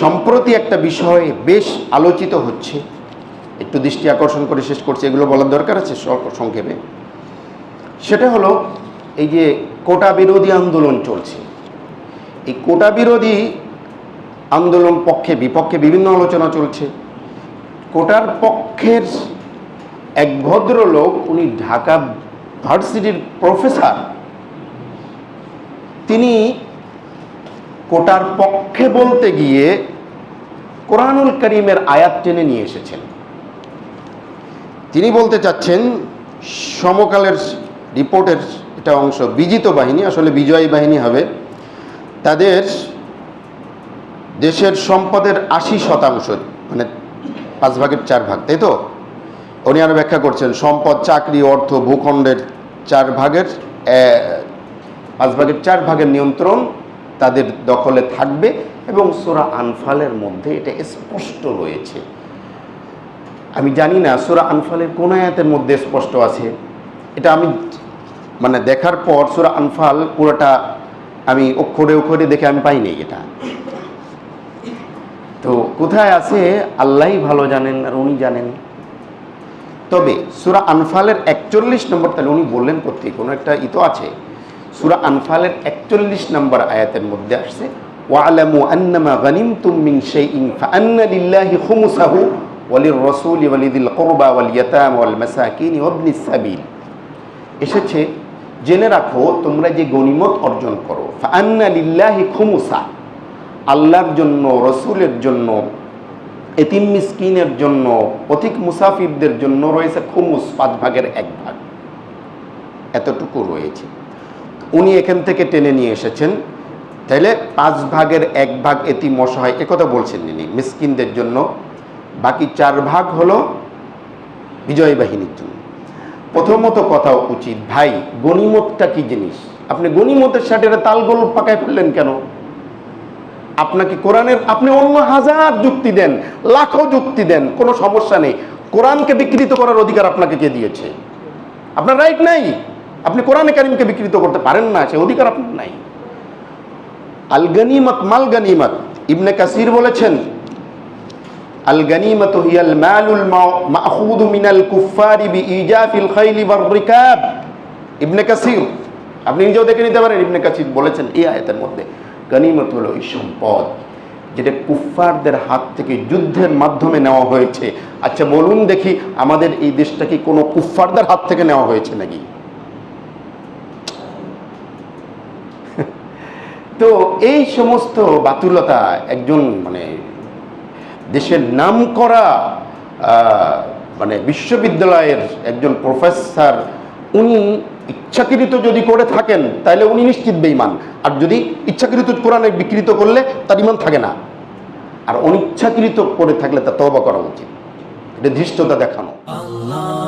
সম্প্রতি একটা বিষয়ে বেশ আলোচিত হচ্ছে। একটু দৃষ্টি আকর্ষণ করে শেষ করছে, এগুলো বলার দরকার আছে সংক্ষেপে। সেটা হলো, এই যে কোটা বিরোধী আন্দোলন চলছে। এই কোটা বিরোধী আন্দোলন পক্ষে, বিপক্ষে বিভিন্ন আলোচনা চলছে। কোটার পক্ষের এক ভদ্রলোক, উনি ঢাকা ভার্সিটির প্রফেসর। তিনি কোটার পক্ষে বলতে গিয়ে কোরআনুল করিমের আয়াত টেনে নিয়ে এসেছেন। তিনি বলতে চাচ্ছেন, সমকালের রিপোর্টের এটা অংশ, বিজিত বাহিনী, আসলে বিজয়ী বাহিনী হবে, তাদের দেশের সম্পদের আশি শতাংশ মানে পাঁচ ভাগের চার ভাগ, তাই তো? উনি আরও ব্যাখ্যা করছেন, সম্পদ, চাকরি, অর্থ, ভূখণ্ডের চার ভাগের পাঁচ ভাগের চার ভাগের নিয়ন্ত্রণ তাদের দখলে থাকবে এবং সোরা আনফালের মধ্যে এটা স্পষ্ট রয়েছে। আমি জানি না সোরা আনফালের কোন আয়াতের মধ্যে স্পষ্ট আছে। এটা আমি মানে দেখার পর সোরা আনফাল পুরোটা আমি অক্ষরে অক্ষরে দেখে আমি পাইনি এটা। তো কোথায় আছে? আল্লাহই ভালো জানেন আর উনি জানেন। তবে সুরা আনফালের একচল্লিশ নম্বর তাহলে উনি বললেন করতে কোনো একটা ই তো আছে। সুরা আনফালের একচল্লিশ নম্বর আয়াতের মধ্যে আসছে, ওয়ালামু আন্নামা গানিমতুম মিন শাইইন ফাআন্না লিল্লাহি খুমুসাহু ওয়ালির রাসূলি ওয়ালিদিল কুরবা ওয়াল ইয়াতামা ওয়াল মাসাকিন ওয়াবনিস সাবিল। এসেছে, জেনে রাখো, তোমরা যে গনিমত অর্জন করো, ফাআন্না লিল্লাহি খুমুসা, আল্লাহর জন্য, রসুলের জন্য, এতিম মিসকিনের জন্য পথিক মুসাফিরদের জন্য রয়েছে খুমুস পাঁচ ভাগের এক ভাগ। এতটুকু রয়েছে। উনি এখান থেকে টেনে নিয়ে এসেছেন। তাইলে পাঁচ ভাগের এক ভাগ এতিম অসহায় একথা বলছেন তিনি, মিসকিনদের জন্য। বাকি চার ভাগ হলো বিজয় বাহিনীর জন্য। প্রথমত কথা উচিত, ভাই, গণিমতটা কি জিনিস? আপনি গণিমতের সাথে তালগোল পাকায় ফেললেন কেন? আপনাকে কোরআনের, আপনি অন্য হাজার যুক্তি দেন, লাখো যুক্তি দেন, কোনো সমস্যা নেই। কোরআনকে বিকৃত করার অধিকার আপনাকে কে দিয়েছে? আপনার রাইট নাই। আপনি কোরআনে কারিমকে বিকৃত করতে পারেন না, সে অধিকার আপনার নাই। আল গনিমত মাল গনিমত, ইবনে কাসির বলেছেন, আল গনিমত হিয়াল মালুল মাখুদু মিনাল কুফারি বি ইজাফিল খাইলি ওয়ার রিকাব। ইবনে কাসির, আপনি নিজেও দেখে নিতে পারেন, ইবনে কাসির বলেছেন এই আয়াতের মধ্যে, গনিমত হলো ওই সম্পদ যেটা কুফফারদের হাত থেকে যুদ্ধের মাধ্যমে নেওয়া হয়েছে। আচ্ছা বলুন দেখি আমাদের এই দেশটা কি কোনো কুফফারদের হাত থেকে নেওয়া হয়েছে নাকি? তো এই সমস্ত বাতুলতা একজন মানে দেশের নাম করা মানে বিশ্ববিদ্যালয়ের একজন প্রফেসর, উনি ইচ্ছাকৃত যদি করে থাকেন, তাহলে উনি নিশ্চিত বেইমান আর যদি ইচ্ছাকৃত কোরআনে বিকৃত করলে, তার ইমান থাকে না। আর অনিচ্ছাকৃত করে থাকলে তা তবা করা উচিত। এটা ধৃষ্টতা দেখানো। Allah